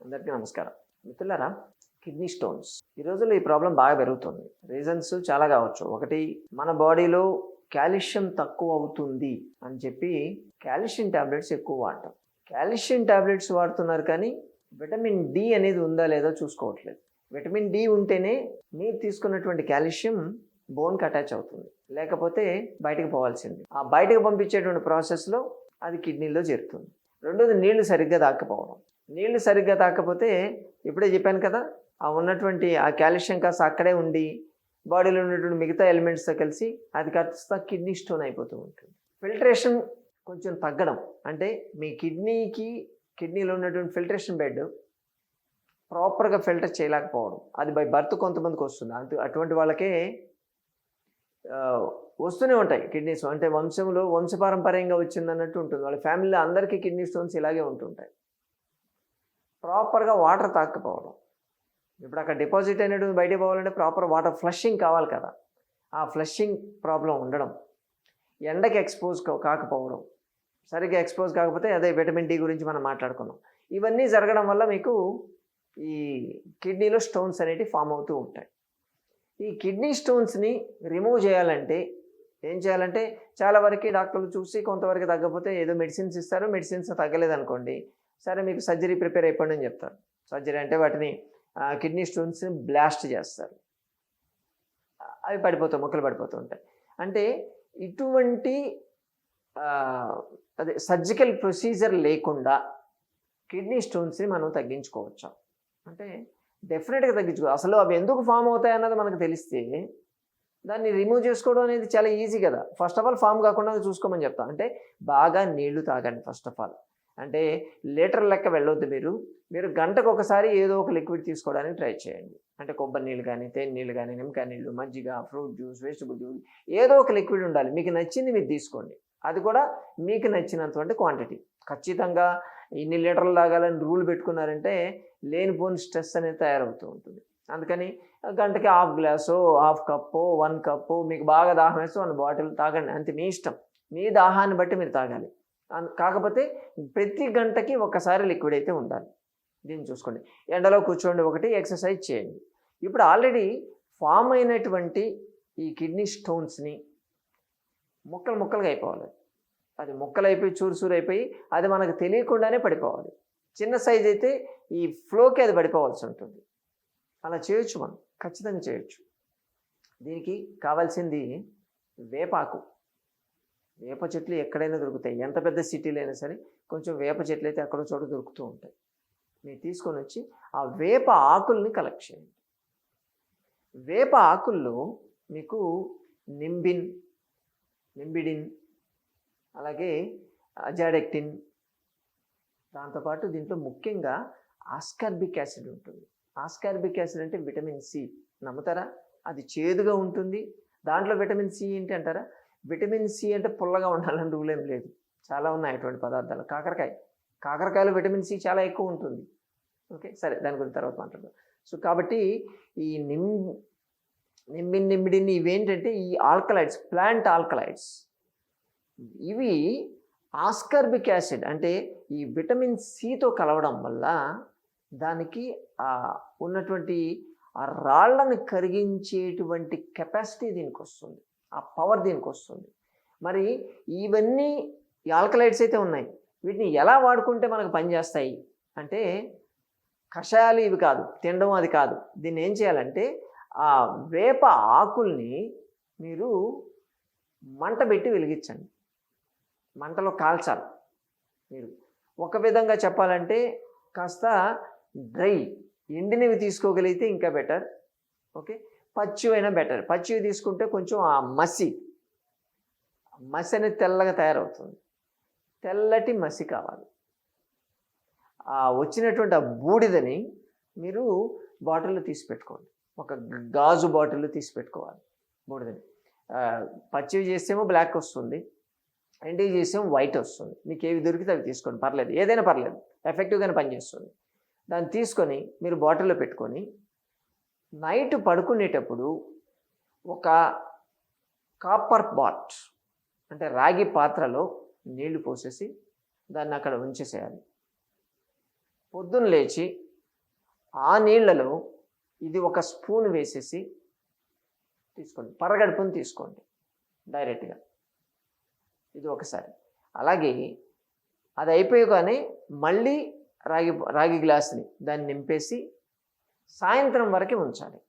అందరికీ నమస్కారం. మిత్రులారా కిడ్నీ స్టోన్స్. ఈ రోజుల్లో ఈ ప్రాబ్లం బాగా పెరుగుతుంది. రీజన్స్ చాలా కావచ్చు. ఒకటి మన బాడీలో కాల్షియం తక్కువ అవుతుంది అని చెప్పి కాల్షియం టాబ్లెట్స్ ఎక్కువ వాడటం. కాల్షియం టాబ్లెట్స్ వాడుతున్నారు కానీ విటమిన్ డి అనేది ఉందా లేదో చూసుకోవట్లేదు. విటమిన్ డి ఉంటేనే మీరు తీసుకున్నటువంటి కాల్షియం బోన్కి అటాచ్ అవుతుంది. లేకపోతే బయటకు పోవాల్సింది. ఆ బయటకు పంపించేటువంటి ప్రాసెస్లో అది కిడ్నీలో చేరుతుంది. రెండోది నీళ్ళు సరిగ్గా దాక్కపోవడం నీళ్ళు సరిగ్గా తాకపోతే ఇప్పుడే చెప్పాను కదా ఆ ఉన్నటువంటి ఆ కాల్షియం కాస్త అక్కడే ఉండి బాడీలో ఉన్నటువంటి మిగతా ఎలిమెంట్స్తో కలిసి అది కాస్త కిడ్నీ స్టోన్ అయిపోతూ ఉంటుంది. ఫిల్టరేషన్ కొంచెం తగ్గడం అంటే మీ కిడ్నీకి కిడ్నీలో ఉన్నటువంటి ఫిల్టరేషన్ బెడ్ ప్రాపర్గా ఫిల్టర్ చేయలేకపోవడం. అది బై బర్త్ కొంతమందికి వస్తుంది. అంత అటువంటి వాళ్ళకే వస్తూనే ఉంటాయి కిడ్నీస్. అంటే వంశంలో వంశపారంపర్యంగా వచ్చిందన్నట్టు ఉంటుంది. వాళ్ళ ఫ్యామిలీలో అందరికీ కిడ్నీ స్టోన్స్ ఇలాగే ఉంటుంటాయి. ప్రాపర్గా వాటర్ తాకపోవడం ఇప్పుడు అక్కడ డిపాజిట్ అనేది బయటకు పోవాలంటే ప్రాపర్ వాటర్ ఫ్లషింగ్ కావాలి కదా. ఆ ఫ్లషింగ్ ప్రాబ్లం ఉండడం. ఎండకి ఎక్స్పోజ్ కాకపోవడం. సరిగ్గా ఎక్స్పోజ్ కాకపోతే అదే విటమిన్ డి గురించి మనం మాట్లాడుకున్నాం. ఇవన్నీ జరగడం వల్ల మీకు ఈ కిడ్నీలో స్టోన్స్ అనేవి ఫామ్ అవుతూ ఉంటాయి. ఈ కిడ్నీ స్టోన్స్ని రిమూవ్ చేయాలంటే ఏం చేయాలంటే చాలా వరకు డాక్టర్లు చూసి కొంతవరకు తగ్గకపోతే ఏదో మెడిసిన్స్ ఇస్తారు. మెడిసిన్స్ తగ్గలేదు అనుకోండి సరే మీకు సర్జరీ ప్రిపేర్ అయిపోండి అని చెప్తారు. సర్జరీ అంటే వాటిని కిడ్నీ స్టోన్స్ బ్లాస్ట్ చేస్తారు. అవి పడిపోతాయి మొక్కలు పడిపోతూ ఉంటాయి. అంటే ఇటువంటి అదే సర్జికల్ ప్రొసీజర్ లేకుండా కిడ్నీ స్టోన్స్ని మనం తగ్గించుకోవచ్చు? అంటే డెఫినెట్గా తగ్గించుకో అసలు అవి ఎందుకు ఫామ్ అవుతాయి అన్నది మనకు తెలిస్తే దాన్ని రిమూవ్ చేసుకోవడం అనేది చాలా ఈజీ కదా. ఫస్ట్ ఆఫ్ ఆల్ ఫామ్ కాకుండా చూసుకోమని చెప్తాను అంటే బాగా నీళ్ళు తాగండి ఫస్ట్ ఆఫ్ ఆల్. అంటే లీటర్ లెక్క వెళ్ళొద్దు మీరు. మీరు గంటకు ఒకసారి ఏదో ఒక లిక్విడ్ తీసుకోవడానికి ట్రై చేయండి. అంటే కొబ్బరి నీళ్ళు కానీ తేనె నీళ్ళు కానీ నిమ్మకాయ నీళ్ళు మజ్జిగ ఫ్రూట్ జ్యూస్ వెజిటబుల్ జ్యూస్ ఏదో ఒక లిక్విడ్ ఉండాలి. మీకు నచ్చింది మీరు తీసుకోండి. అది కూడా మీకు నచ్చినటువంటి క్వాంటిటీ. ఖచ్చితంగా ఇన్ని లీటర్లు తాగాలని రూల్ పెట్టుకున్నారంటే లేనిపోని స్ట్రెస్ అనేది తయారవుతూ ఉంటుంది. అందుకని గంటకి half glass half cup one cup మీకు బాగా దాహం వేస్తే వన్ బాటిల్ తాగండి. అంతే మీ ఇష్టం. మీ దాహాన్ని బట్టి మీరు తాగాలి. కాకపోతే ప్రతి గంటకి ఒకసారి లిక్విడ్ అయితే ఉండాలి. దీన్ని చూసుకోండి. ఎండలో కూర్చోండి ఒకటి ఎక్సర్సైజ్ చేయండి. ఇప్పుడు ఆల్రెడీ ఫామ్ అయినటువంటి ఈ కిడ్నీ స్టోన్స్ని ముక్కలు ముక్కలుగా అయిపోవాలి. అది ముక్కలు అయిపోయి చూరు అయిపోయి అది మనకు తెలియకుండానే పడిపోవాలి. చిన్న సైజ్ అయితే ఈ ఫ్లోకి అది పడిపోవాల్సి ఉంటుంది. అలా చేయొచ్చు మనం. ఖచ్చితంగా చేయొచ్చు. దీనికి కావాల్సింది వేపాకు. వేప చెట్లు ఎక్కడైనా దొరుకుతాయి. ఎంత పెద్ద సిటీలో అయినా సరే కొంచెం వేప చెట్లు అయితే అక్కడ చోట దొరుకుతూ ఉంటాయి. మీరు తీసుకొని వచ్చి ఆ వేప ఆకుల్ని కలెక్ట్ చేయండి. వేప ఆకుల్లో మీకు నింబిన్ నింబిడిన్ అలాగే అజాడెక్టిన్ దాంతోపాటు దీంట్లో ముఖ్యంగా ఆస్కార్బిక్ యాసిడ్ ఉంటుంది. ఆస్కార్బిక్ యాసిడ్ అంటే విటమిన్ సి. నమ్ముతారా? అది చేదుగా ఉంటుంది. దాంట్లో విటమిన్ సి ఏంటి అంటారా? విటమిన్ సి అంటే పుల్లగా ఉండాలని రూల్ ఏం లేదు. చాలా ఉన్నాయి అటువంటి పదార్థాలు. కాకరకాయ. కాకరకాయలో విటమిన్ సి చాలా ఎక్కువ ఉంటుంది. ఓకే సరే దాని గురించి తర్వాత మాట్లాడదాం. సో కాబట్టి ఈ నిమ్ నిమ్మిన్ నిమ్మిడిని ఇవేంటంటే ఈ ఆల్కలైడ్స్ ప్లాంట్ ఆల్కలైడ్స్. ఇవి ఆస్కర్బిక్ యాసిడ్ అంటే ఈ విటమిన్ సితో కలవడం వల్ల దానికి ఆ ఉన్నటువంటి ఆ రాళ్ళను కరిగించేటువంటి కెపాసిటీ దీనికి వస్తుంది ఆ పవర్ దీనికి వస్తుంది మరి ఇవన్నీ ఆల్కలైట్స్ అయితే ఉన్నాయి. వీటిని ఎలా వాడుకుంటే మనకు పనిచేస్తాయి అంటే కషాయాలు ఇవి కాదు తినడం అది కాదు. దీన్ని ఏం చేయాలంటే ఆ వేప ఆకుల్ని మీరు మంట పెట్టి వెలిగించండి. మంటలో కాల్చాలి మీరు. ఒక విధంగా చెప్పాలంటే కాస్త డ్రై ఎండినవి తీసుకోగలిగితే ఇంకా బెటర్. ఓకే? పచ్చివైనా బెటర్ పచ్చివి తీసుకుంటే కొంచెం ఆ మసి మసి అనేది తెల్లగా తయారవుతుంది. తెల్లటి మసి కావాలి. ఆ వచ్చినటువంటి ఆ బూడిదని మీరు బాటిల్లో తీసి పెట్టుకోండి. ఒక గాజు బాటిల్లో తీసి పెట్టుకోవాలి బూడిదని. పచ్చివి చేస్తేమో బ్లాక్ వస్తుంది ఎండివి చేసేమో వైట్ వస్తుంది. మీకు ఏవి దొరికితే అవి తీసుకోండి. పర్లేదు. ఏదైనా పర్లేదు. ఎఫెక్టివ్గానే పనిచేస్తుంది. దాన్ని తీసుకొని మీరు బాటిల్లో పెట్టుకొని నైట్ పడుకునేటప్పుడు ఒక కాపర్ బాట్ అంటే రాగి పాత్రలో నీళ్ళు పోసేసి దాన్ని అక్కడ ఉంచేసేయాలి. పొద్దున్న లేచి ఆ నీళ్ళలో ఇది ఒక స్పూన్ వేసేసి తీసుకోండి. పరగడుపుని తీసుకోండి డైరెక్ట్గా. ఇది ఒకసారి. అలాగే అది అయిపోయగానే మళ్ళీ రాగి రాగి గ్లాస్ని దాన్ని నింపేసి సాయంత్రం వరకు ఉంచాలి.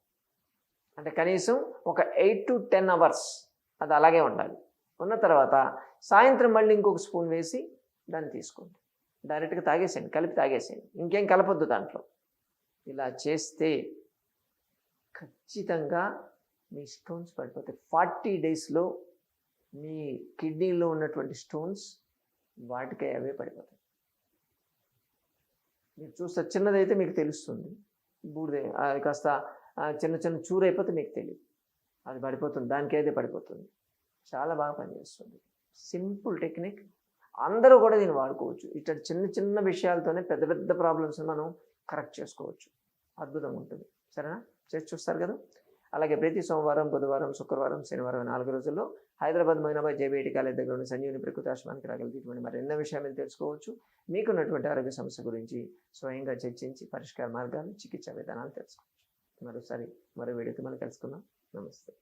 అంటే కనీసం ఒక ఎయిట్ టు టెన్ అవర్స్ అది అలాగే ఉండాలి. ఉన్న తర్వాత సాయంత్రం మళ్ళీ ఇంకొక స్పూన్ వేసి దాన్ని తీసుకోండి. డైరెక్ట్గా తాగేసేయండి కలిపి తాగేసేయండి. ఇంకేం కలపొద్దు దాంట్లో. ఇలా చేస్తే ఖచ్చితంగా మీ స్టోన్స్ పడిపోతాయి. ఫార్టీ డేస్లో మీ కిడ్నీలో ఉన్నటువంటి స్టోన్స్ వాటికే అవే పడిపోతాయి. మీరు చూస్తే చిన్నదైతే మీకు తెలుస్తుంది. బూడిదే. అది కాస్త చిన్న చిన్న చూరు అయిపోతే మీకు తెలియదు అది పడిపోతుంది. దానికి అయితే పడిపోతుంది. చాలా బాగా పనిచేస్తుంది. Simple technique. అందరూ కూడా దీన్ని వాడుకోవచ్చు. ఇట్లా చిన్న చిన్న విషయాలతోనే పెద్ద పెద్ద ప్రాబ్లమ్స్ మనం కరెక్ట్ చేసుకోవచ్చు. అద్భుతంగా ఉంటుంది. సరేనా? చేసి చూస్తారు కదా? అలాగే ప్రతి సోమవారం బుధవారం శుక్రవారం శనివారం నాలుగు రోజుల్లో హైదరాబాద్ మైనాబాద్ జేబీఐటి కాలేజ్ దగ్గర ఉన్న సంజీవుని ప్రకృతి ఆశ్రమానికి రాగలిగి మరి ఎన్నో విషయాలు తెలుసుకోవచ్చు. మీకున్నటువంటి ఆరోగ్య సమస్య గురించి స్వయంగా చర్చించి పరిష్కార మార్గాలు చికిత్సా విధానాలు తెలుసుకోవచ్చు. మరోసారి మరో వీడియోకి మనం కలుసుకుందాం. నమస్తే.